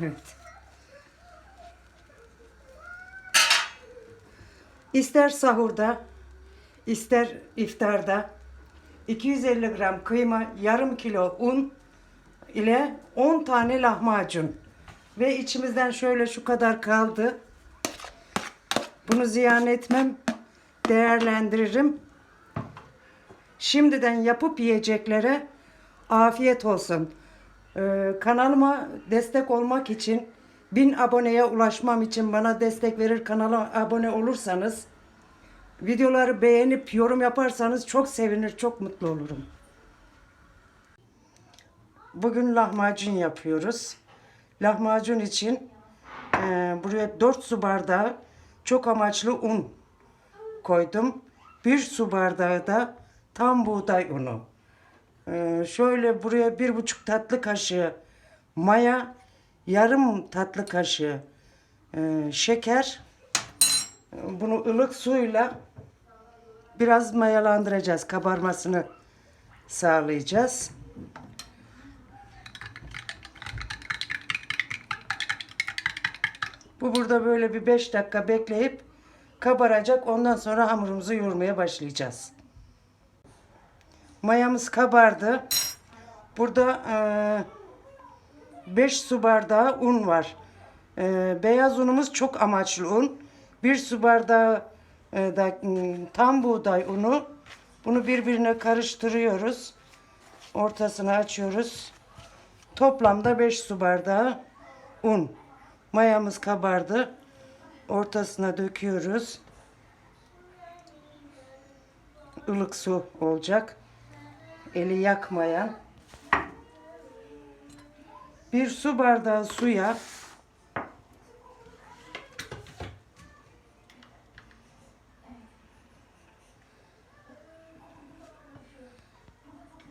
Evet. İster sahurda, ister iftarda 250 gram kıyma, yarım kilo un ile 10 tane lahmacun. Ve içimizden şöyle şu kadar kaldı. Bunu ziyan etmem, değerlendiririm. Şimdiden yapıp yiyeceklere afiyet olsun. Ee, kanalıma destek olmak için, bin aboneye ulaşmam için bana destek verir kanala abone olursanız, videoları beğenip yorum yaparsanız çok sevinir, çok mutlu olurum. Bugün lahmacun yapıyoruz. Lahmacun için e, buraya 4 su bardağı çok amaçlı un koydum. 1 su bardağı da tam buğday unu. E, şöyle buraya bir buçuk tatlı kaşığı maya, yarım tatlı kaşığı e, şeker. Bunu ılık suyla biraz mayalandıracağız. Kabarmasını sağlayacağız. Bu burada böyle bir 5 dakika bekleyip kabaracak. Ondan sonra hamurumuzu yoğurmaya başlayacağız. Mayamız kabardı. Burada 5 su bardağı un var. E, beyaz unumuz çok amaçlı un. 1 su bardağı e, da tam buğday unu. Bunu birbirine karıştırıyoruz. Ortasını açıyoruz. Toplamda 5 su bardağı un. Mayamız kabardı. Ortasına döküyoruz. Ilık su olacak. Eli yakmayan. Bir su bardağı suya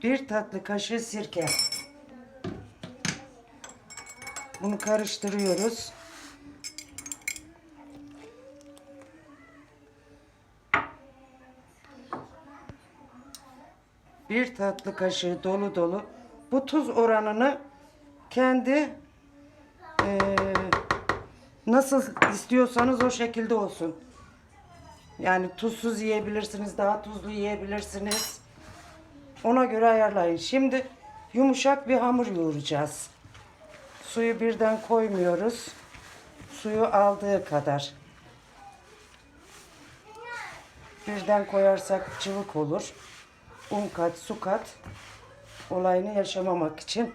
bir tatlı kaşığı sirke. Bunu karıştırıyoruz. Bir tatlı kaşığı dolu dolu. Bu tuz oranını kendi eee, nasıl istiyorsanız o şekilde olsun. Yani tuzsuz yiyebilirsiniz, daha tuzlu yiyebilirsiniz. Ona göre ayarlayın. Şimdi yumuşak bir hamur yoğuracağız. Suyu birden koymuyoruz. Suyu aldığı kadar. Birden koyarsak cıvık olur. Un kat, su kat. Olayını yaşamamak için.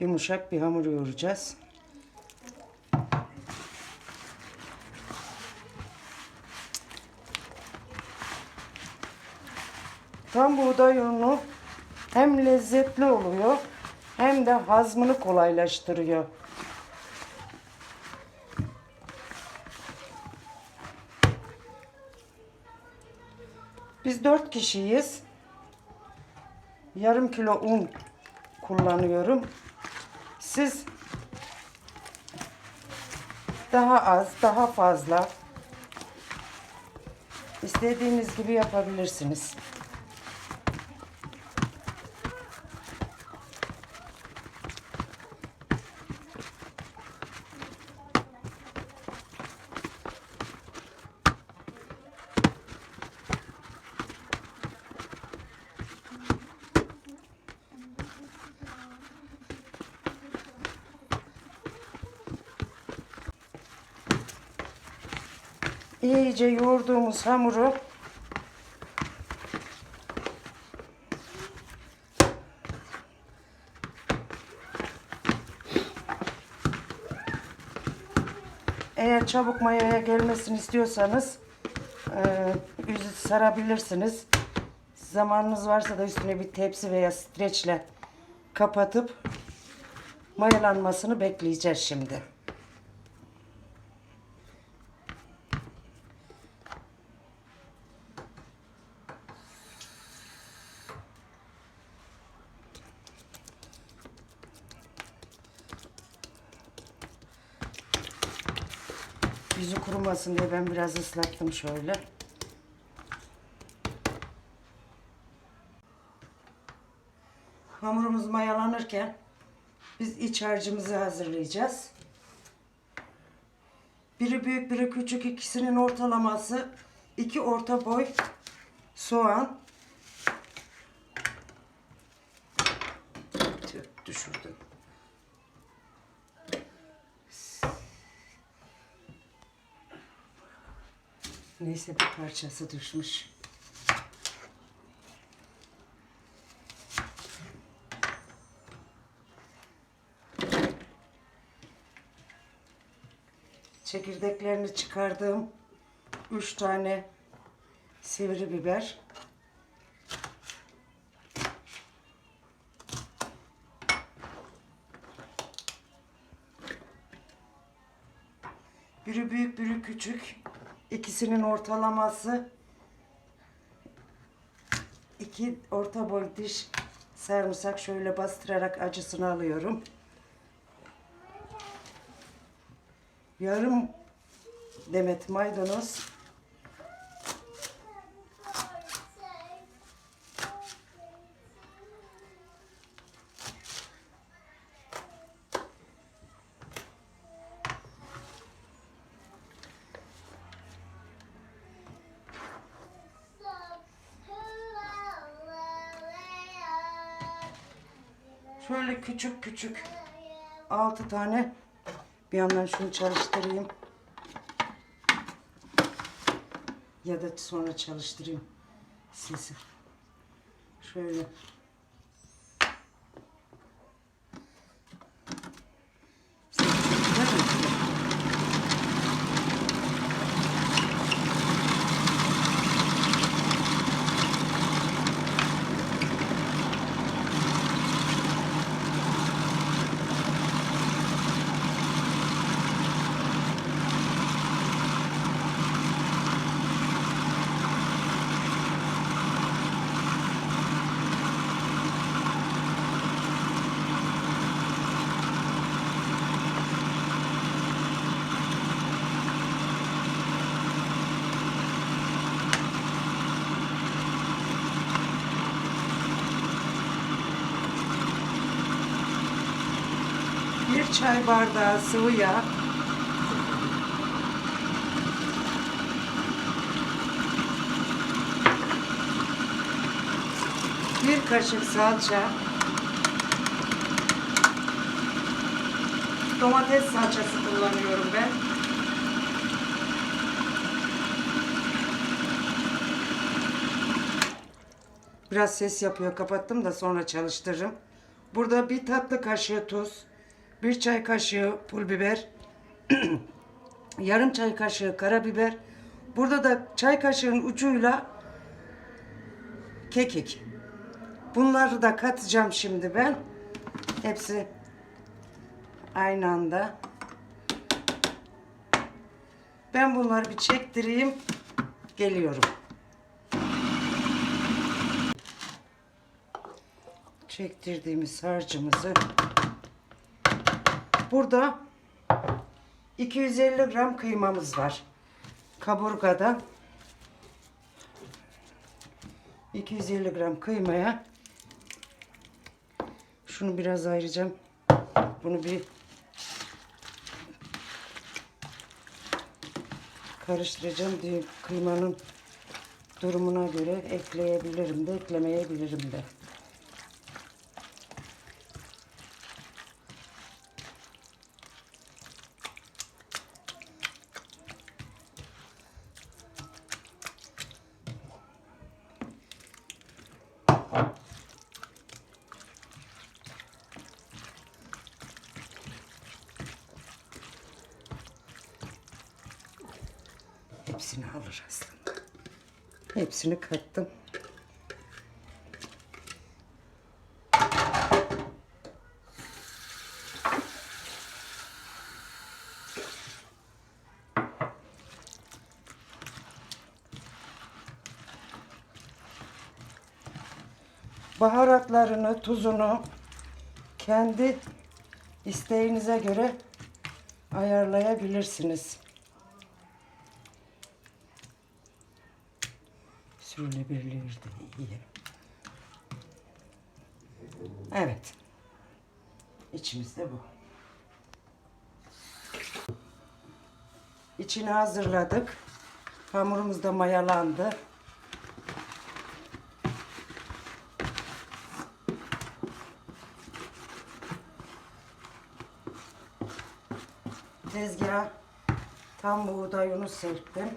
Yumuşak bir hamur yoğuracağız. Tam buğday unu hem lezzetli oluyor hem de hazmını kolaylaştırıyor. Biz dört kişiyiz. Yarım kilo un kullanıyorum. Siz daha az, daha fazla istediğiniz gibi yapabilirsiniz. İyice yoğurduğumuz hamuru eğer çabuk mayaya gelmesini istiyorsanız e, yüzü sarabilirsiniz. Zamanınız varsa da üstüne bir tepsi veya streçle kapatıp mayalanmasını bekleyeceğiz şimdi. Yüzü kurumasın diye ben biraz ıslattım şöyle. Hamurumuz mayalanırken biz iç harcımızı hazırlayacağız. Biri büyük biri küçük ikisinin ortalaması iki orta boy soğan. Neyse bir parçası düşmüş. Çekirdeklerini çıkardığım üç tane sivri biber. İkisinin ortalaması iki orta boy diş sarımsak şöyle bastırarak acısını alıyorum. Yarım demet maydanoz. Şöyle küçük küçük altı tane bir yandan şunu çalıştırayım. Ya da sonra çalıştırayım sesi. Şöyle. Sesi güzel mi? Bir çay bardağı sıvı yağ. Bir kaşık salça. Domates salçası kullanıyorum ben. Biraz ses yapıyor. Kapattım da sonra çalıştırırım. Burada bir tatlı kaşığı tuz, bir çay kaşığı pul biber, yarım çay kaşığı karabiber. Burada da çay kaşığının ucuyla kekik. Bunları da katacağım şimdi ben. Hepsi aynı anda. Ben bunları bir çektireyim. Geliyorum. Çektirdiğimiz harcımızı Burada 250 gram kıymamız var. Kaburgada 250 gram kıymaya şunu biraz ayıracağım. Bunu bir karıştıracağım kıymanın durumuna göre ekleyebilirim de eklemeyebilirim de. Hepsini alır aslında. Hepsini kattım. baharatlarını, tuzunu kendi isteğinize göre ayarlayabilirsiniz. Sürülebilirdi iyi. Evet. İçimizde bu. İçini hazırladık. Hamurumuz da mayalandı. Tezgaha tam buğday unu serptim.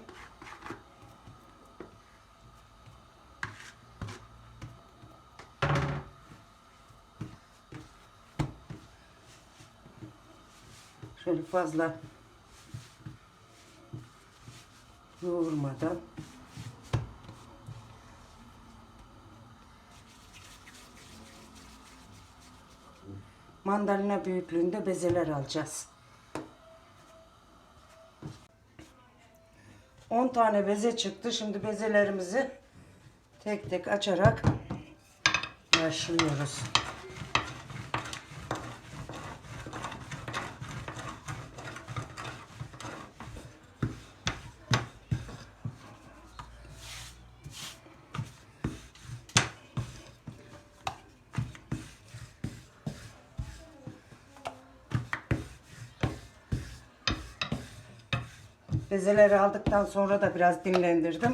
Şöyle fazla yoğurmadan mandalina büyüklüğünde bezeler alacağız. 10 tane beze çıktı. Şimdi bezelerimizi tek tek açarak başlıyoruz. Bezeleri aldıktan sonra da biraz dinlendirdim.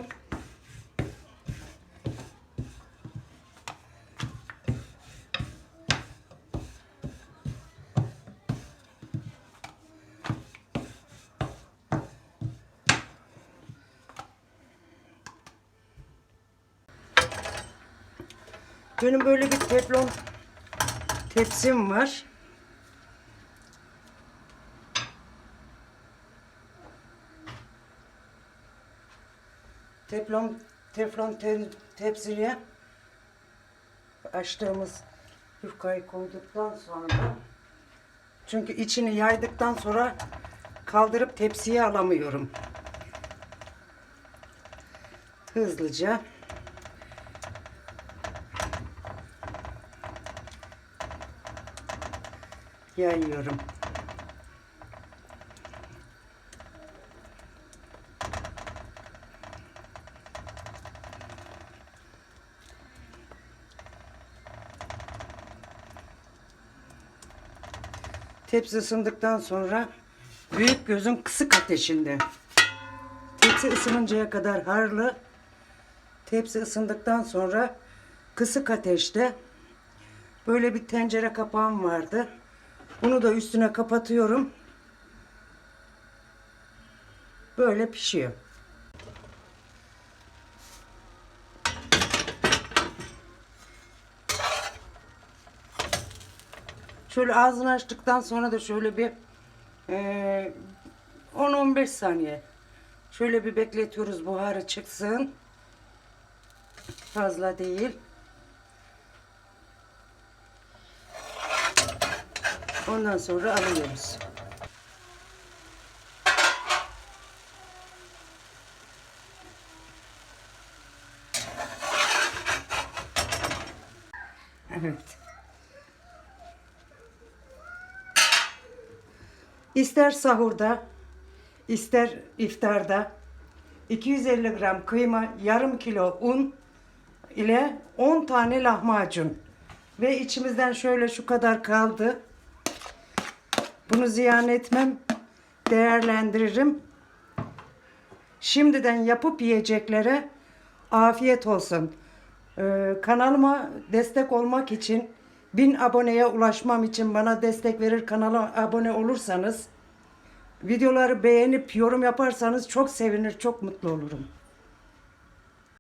Benim böyle bir teflon tepsim var. Teflon teflon te, tepsiye açtığımız yufkayı koyduktan sonra çünkü içini yaydıktan sonra kaldırıp tepsiye alamıyorum. Hızlıca yayıyorum. Tepsi ısındıktan sonra büyük gözün kısık ateşinde. Tepsi ısınıncaya kadar harlı. Tepsi ısındıktan sonra kısık ateşte böyle bir tencere kapağım vardı. Bunu da üstüne kapatıyorum. Böyle pişiyor. Şöyle ağzını açtıktan sonra da şöyle bir eee 10-15 saniye şöyle bir bekletiyoruz buharı çıksın. Fazla değil. Ondan sonra alıyoruz. Evet. İster sahurda, ister iftarda 250 gram kıyma, yarım kilo un ile 10 tane lahmacun. Ve içimizden şöyle şu kadar kaldı. Bunu ziyan etmem, değerlendiririm. Şimdiden yapıp yiyeceklere afiyet olsun. Ee, kanalıma destek olmak için, bin aboneye ulaşmam için bana destek verir kanala abone olursanız, videoları beğenip yorum yaparsanız çok sevinir, çok mutlu olurum.